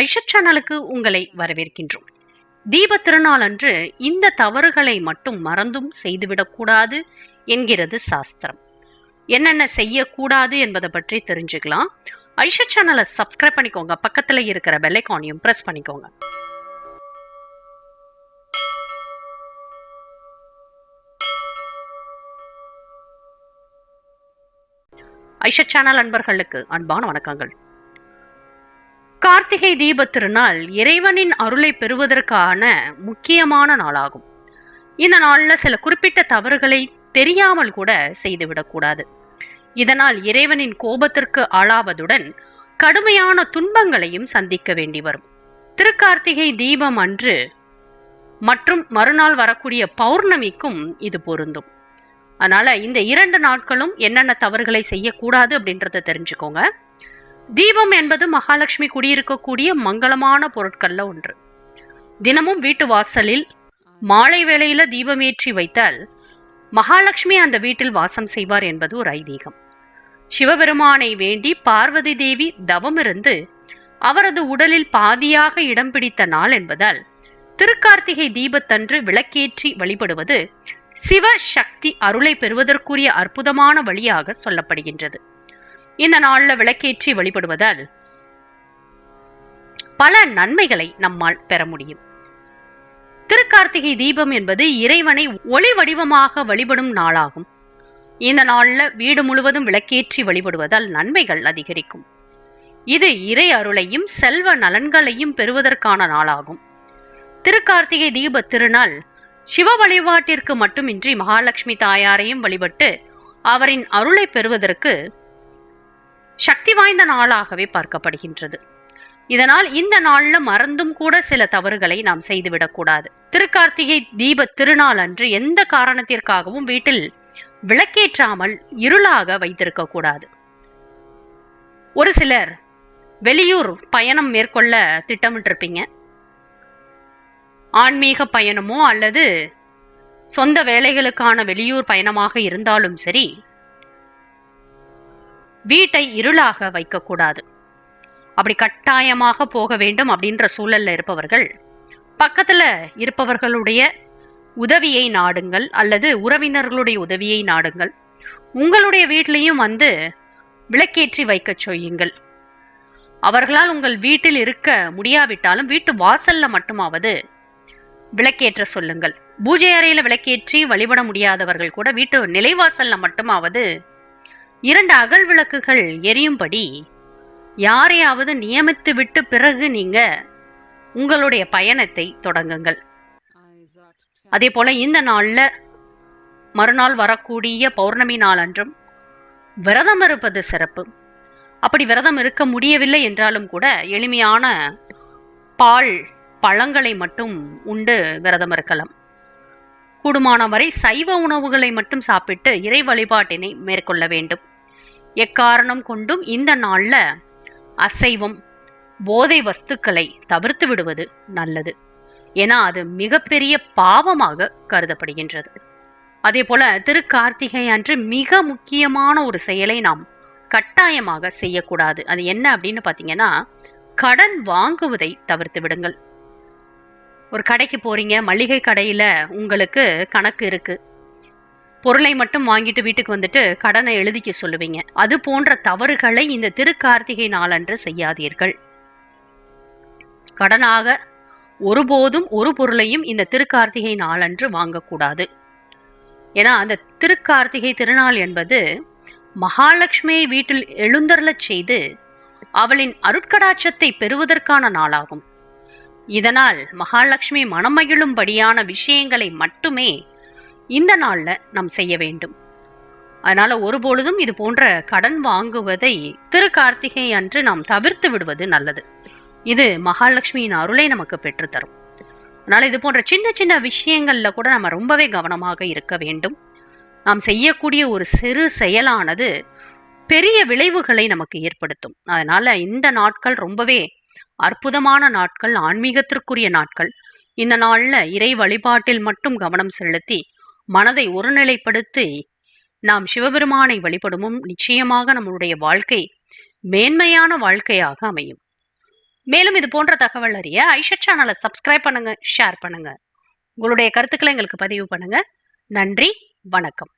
ஐஷத் சேனலுக்கு உங்களை வரவேற்கின்றோம். தீப திருநாள் அன்று இந்த தவறுகளை மட்டும் மறந்தும் செய்துவிடக்கூடாது என்கிறது சாஸ்திரம். என்னென்ன செய்யக்கூடாது என்பதை பற்றி தெரிஞ்சுக்கலாம். ஐஷத் சேனலை சப்ஸ்கிரைப் பண்ணிக்கோங்க. பக்கத்தில் இருக்கிற பெல்லைக்கானையும் ப்ரெஸ் பண்ணிக்கோங்க. ஐஷத் சேனல் அன்பர்களுக்கு அன்பான வணக்கங்கள். கார்த்திகை தீப திருநாள் இறைவனின் அருளை பெறுவதற்கான முக்கியமான நாளாகும். இந்த நாளில் சில குறிப்பிட்ட தவறுகளை தெரியாமல் கூட செய்துவிடக்கூடாது இதனால் இறைவனின் கோபத்திற்கு ஆளாவதுடன் கடுமையான துன்பங்களையும் சந்திக்க வேண்டி வரும். திருக்கார்த்திகை தீபம் அன்று மற்றும் மறுநாள் வரக்கூடிய பௌர்ணமிக்கும் இது பொருந்தும். அதனால் இந்த இரண்டு நாட்களும் என்னென்ன தவறுகளை செய்யக்கூடாது அப்படின்றத தெரிஞ்சுக்கோங்க. தீபம் என்பது மகாலட்சுமி குடியிருக்கக்கூடிய மங்களமான பொருட்கள்ல ஒன்று. தினமும் வீட்டு வாசலில் மாலை வேளையில தீபம் ஏற்றி வைத்தால் மகாலட்சுமி அந்த வீட்டில் வாசம் செய்வார் என்பது ஒரு ஐதீகம். சிவபெருமானை வேண்டி பார்வதி தேவி தவமிருந்து அவரது உடலில் பாதியாக இடம் பிடித்த நாள் என்பதால் திருக்கார்த்திகை தீபத்தன்று விளக்கேற்றி வழிபடுவது சிவ சக்தி அருளை பெறுவதற்குரிய அற்புதமான வழியாக சொல்லப்படுகின்றது. இந்த நாளில் விளக்கேற்றி வழிபடுவதால் பல நன்மைகளை நம்மால் பெற முடியும். திருக்கார்த்திகை தீபம் என்பது இறைவனை ஒளி வடிவமாக வழிபடும் நாளாகும். இந்த நாளில் வீடு முழுவதும் விளக்கேற்றி வழிபடுவதால் நன்மைகள் அதிகரிக்கும். இது இறை அருளையும் செல்வ நலன்களையும் பெறுவதற்கான நாளாகும். திருக்கார்த்திகை தீப திருநாள் சிவ வழிபாட்டிற்கு மட்டுமின்றி மகாலட்சுமி தாயாரையும் வழிபட்டு அவரின் அருளை பெறுவதற்கு சக்தி வாய்ந்த நாளாகவே பார்க்கப்படுகின்றது. இதனால் இந்த நாள்ல மறந்தும் கூட சில தவறுகளை நாம் செய்துவிடக்கூடாது திருக்கார்த்திகை தீப திருநாள் அன்று எந்த காரணத்திற்காகவும் வீட்டில் விளக்கேற்றாமல் இருளாக வைத்திருக்க கூடாது. ஒரு சிலர் வெளியூர் பயணம் மேற்கொள்ள திட்டமிட்டிருப்பீங்க. ஆன்மீக பயணமோ அல்லது சொந்த வேலைகளுக்கான வெளியூர் பயணமாக இருந்தாலும் சரி வீட்டை இருளாக வைக்கக்கூடாது. அப்படி கட்டாயமாக போக வேண்டும் அப்படின்ற சூழல்ல இருப்பவர்கள் பக்கத்துல இருப்பவர்களுடைய உதவியை நாடுங்கள் அல்லது உறவினர்களுடைய உதவியை நாடுங்கள். உங்களுடைய வீட்டிலையும் வந்து விளக்கேற்றி வைக்கச் செய்யுங்கள் அவர்களால் உங்கள் வீட்டில் இருக்க முடியாவிட்டாலும் வீட்டு வாசல்ல மட்டுமாவது விளக்கேற்ற சொல்லுங்கள். பூஜை அறையில் விளக்கேற்றி வழிபட முடியாதவர்கள் கூட வீட்டு நிலைவாசல்ல மட்டுமாவது இரண்டு அகல் விளக்குகள் எரியும்படி யாரையாவது நியமித்து விட்டு பிறகு நீங்க உங்களுடைய பயணத்தை தொடங்குங்கள். அதே போல இந்த நாளில் மறுநாள் வரக்கூடிய பௌர்ணமி நாள் அன்றும் விரதம் இருப்பது சிறப்பு. அப்படி விரதம் இருக்க முடியவில்லை என்றாலும் கூட எளிமையான பால் பழங்களை மட்டும் உண்டு விரதம் இருக்கலாம். கூடுமான வரை சைவ உணவுகளை மட்டும் சாப்பிட்டு இறை வழிபாட்டினை மேற்கொள்ள வேண்டும். எக்காரணம் கொண்டும் இந்த நாளில் அசைவம் போதை வஸ்துக்களை தவிர்த்து விடுவது நல்லது. ஏன்னா அது மிகப்பெரிய பாவமாக கருதப்படுகின்றது. அதே போல திருக்கார்த்திகை அன்று மிக முக்கியமான ஒரு செயலை நாம் கட்டாயமாக செய்யக்கூடாது. அது என்ன அப்படின்னு பார்த்தீங்கன்னா கடன் வாங்குவதை தவிர்த்து விடுங்கள். ஒரு கடைக்கு போறீங்க மளிகை கடையில் உங்களுக்கு கணக்கு இருக்குது பொருளை மட்டும் வாங்கிட்டு வீட்டுக்கு வந்துட்டு கடனை எழுதிக்க சொல்லுவீங்க. அது போன்ற தவறுகளை இந்த திருக்கார்த்திகை நாளன்று செய்யாதீர்கள். கடனாக ஒருபோதும் ஒரு பொருளையும் இந்த திருக்கார்த்திகை நாளன்று வாங்கக்கூடாது. ஏன்னா அந்த திருக்கார்த்திகை திருநாள் என்பது மகாலட்சுமியை வீட்டில் எழுந்தருளச் செய்து அவளின் அருட்கடாட்சத்தை பெறுவதற்கான நாளாகும். இதனால் மகாலட்சுமி மனமகிழும்படியான விஷயங்களை மட்டுமே இந்த நாளில் நாம் செய்ய வேண்டும். அதனால் ஒருபொழுதும் இது போன்ற கடன் வாங்குவதை திரு கார்த்திகை அன்று நாம் தவிர்த்து விடுவது நல்லது. இது மகாலட்சுமியின் அருளை நமக்கு பெற்றுத்தரும் அதனால் இது போன்ற சின்ன சின்ன விஷயங்களில் கூட நம்ம ரொம்பவே கவனமாக இருக்க வேண்டும். நாம் செய்யக்கூடிய ஒரு சிறு செயலானது பெரிய விளைவுகளை நமக்கு ஏற்படுத்தும். அதனால் இந்த நாட்கள் ரொம்பவே அற்புதமான நாட்கள் ஆன்மீகத்திற்குரிய நாட்கள். இந்த நாளில் இறை வழிபாட்டில் மட்டும் கவனம் செலுத்தி மனதை ஒருநிலைப்படுத்தி நாம் சிவபெருமானை வழிபடுமும் நிச்சயமாக நம்மளுடைய வாழ்க்கை மேன்மையான வாழ்க்கையாக அமையும். மேலும் இது போன்ற தகவல் அறிய ஐஷர் சேனலை சப்ஸ்கிரைப் பண்ணுங்க ஷேர் பண்ணுங்க. உங்களுடைய கருத்துக்களை எங்களுக்கு பதிவு பண்ணுங்க. நன்றி வணக்கம்.